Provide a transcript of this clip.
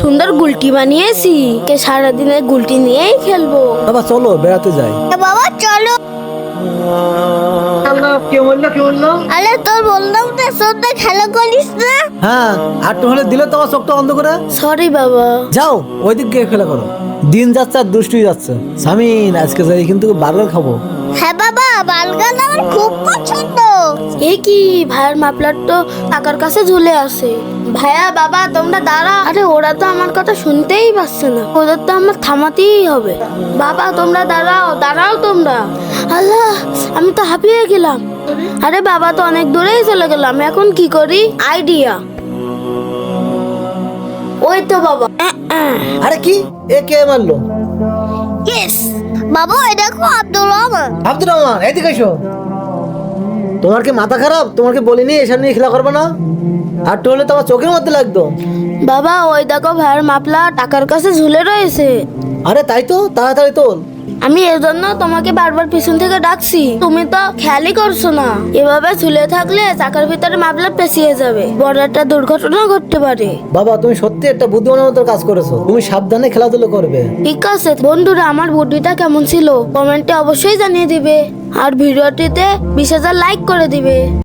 সুন্দর গুলটি বানিয়েছি। কে সারাদিনে গুলটি নিয়েই খেলব। বাবা চলো বেড়াতে যাই। বাবা চলো। কে বলল কে বলল? আরে তোর বললাম তো সত্যি খেলা করিস না। হ্যাঁ আটটু হলে দিলে তোমার চোখটা বন্ধ করে? সরি বাবা। যাও ওই দিক গিয়ে খেলা করো। দিন যাচ্ছে আর দুষ্টুই যাচ্ছে। সামিন আজকে যাই কিন্তু বার্গার খাব। হ্যাঁ বাবা বালগান আমার খুব পছন্দ। এ কি? ভাইয়ের মাপলার তো টাকার কাছে ঝুলে আছে। ভাইয়া বাবা তোমরা দাঁড়া আরে ওরা তো আমার কথা শুনতেই পাচ্ছে না। ওদের তো আমার থামাতেই হবে। বাবা তোমরা দাঁড়াও দাঁড়াও তোমরা। আল্লাহ আমি তো হাঁপিয়ে গেলাম। আরে বাবা তো অনেক দূরেই চলে গেলাম। এখন কি করি? আইডিয়া। ওই তো বাবা। আরে কি? এ কে মারলো? ইয়েস বাবা এই দেখো আব্দুল রহমান। আব্দুর রহমান এদিকে এসো। তোমার কি মাথা খারাপ? তোমার কি বলিনি এসব নিয়ে খেলা করবে না? আর তো হলে তোমার চোখের মধ্যে লাগতো। বাবা ওই দেখো ভাইয়ের মাপলা টাকার কাছে ঝুলে রয়েছে। আরে তাই তো তাড়াতাড়ি তোল। আমি এর জন্য তোমাকে বারবার পিছন থেকে ডাকছি। তুমি তো খেয়ালই করছ না। এভাবে ঝুলে থাকলে চাকার ভিতরে মাপলা পেঁচিয়ে যাবে। বড় একটা দুর্ঘটনা ঘটতে পারে। বাবা তুমি সত্যি একটা বুদ্ধিমানের মতো কাজ করেছ। তুমি সাবধানে খেলাধুলো করবে। ঠিক আছে বন্ধুরা আমার বুদ্ধিটা কেমন ছিল? কমেন্টে অবশ্যই জানিয়ে দিবে। আর ভিডিওটিতে বিশ হাজার লাইক করে দিবে।